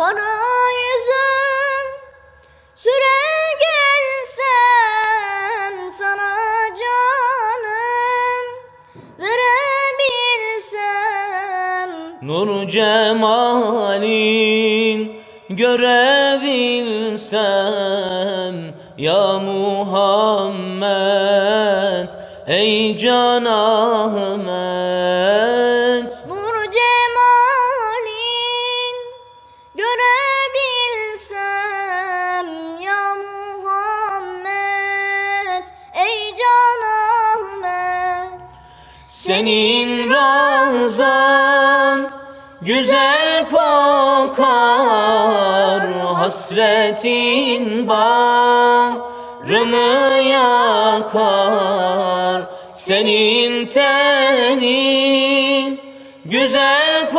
Kara yüzüm süre gelsem sana canım verebilsem. Nur cemalin görebilsem Ya Muhammed ey Can Ahmet Senin ravzan güzel kokar Hasretin bağrımı yakar. Senin tenin güzel